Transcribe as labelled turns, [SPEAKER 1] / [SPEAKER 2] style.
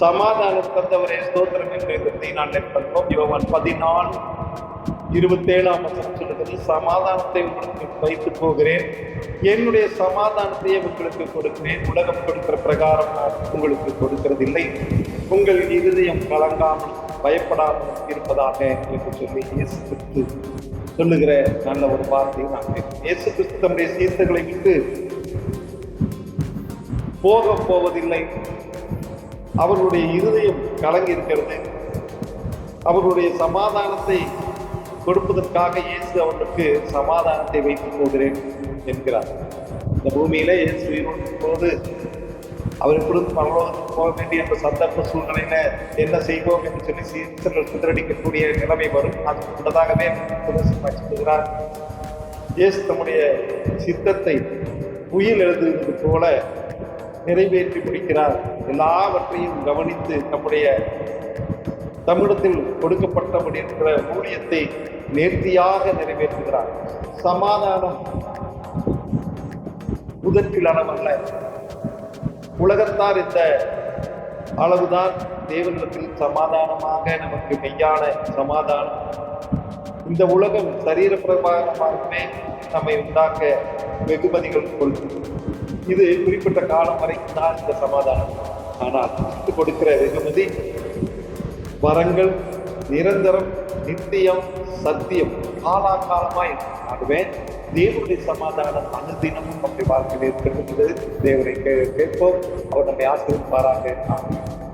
[SPEAKER 1] சமாதானம் தந்தவரே ஸ்தோத்திரம் என்று இதை நான் நிற்போம் யோவான் பதினாலு இருபத்தேழாம் வசனம் சொல்லுகிறது. சமாதானத்தை உங்களுக்கு வைத்து போகிறேன். என்னுடைய சமாதானத்தையே உங்களுக்கு கொடுக்கிறேன். உலகம் கொடுக்கிற பிரகாரம் நான் உங்களுக்கு கொடுக்கிறதில்லை. உங்கள் இருதயம் கலங்காமல் பயப்படாமல் இருப்பதாக என்று சொல்லி இயேசு கிறிஸ்து சொல்லுகிற நல்ல ஒரு வார்த்தையை நான் கேட்கிறேன். இயேசு கிறிஸ்து தம்முடைய சீசர்களை விட்டு போக போவதில்லை. அவர்களுடைய இருதயம் கலங்கி இருக்கிறது அவர்களுடைய சமாதானத்தை கொடுப்பதற்காக இயேசு அவர்களுக்கு சமாதானத்தை வைத்துக் போகிறேன் என்கிறார். இந்த பூமியில இயேசு உயிரோடு போது அவர் எப்பொழுது பரலோகத்துக்கு போக வேண்டிய அந்த சந்தர்ப்ப சூழ்நிலையில என்ன செய்வோம் என்று சொல்லி சீசர்கள் சிதறடிக்கக்கூடிய நிலைமை வரும். அது முன்னதாகவே சொல்லுகிறார் இயேசு தம்முடைய சித்தத்தை உயிர் எழுதுவது போல நிறைவேற்றி முடிக்கிறார். எல்லாவற்றையும் கவனித்து நம்முடைய தமிழத்தில் கொடுக்கப்பட்டபடி இருக்கிற ஊழியத்தை நேர்த்தியாக நிறைவேற்றுகிறார். சமாதானம் முதற்கிழனமல்ல உலகத்தார் இந்த அளவுதான் தேவனிடத்தில் சமாதானமாக நமக்கு மெய்யான சமாதானம். இந்த உலகம் சரீர பிரகாரமாகவே நம்மை உண்டாக்க வெகுமதிகள் கொள்கிறது. இது குறிப்பிட்ட காலம் வரைக்கும் தான் இந்த சமாதானம். ஆனால் கிறிஸ்து கொடுக்கிற வெகுமதி வரங்கள் நிரந்தரம் நித்தியம் சத்தியம் காலாகாலமாய் ஆகவே தேவனுடைய சமாதானம் அனுதினமும் நம்முடைய வாழ்க்கையில் இருக்கின்றது தேவனை கே- கேட்போம். அவர் நம்மை ஆசிரியப்பாராக ஆமென்.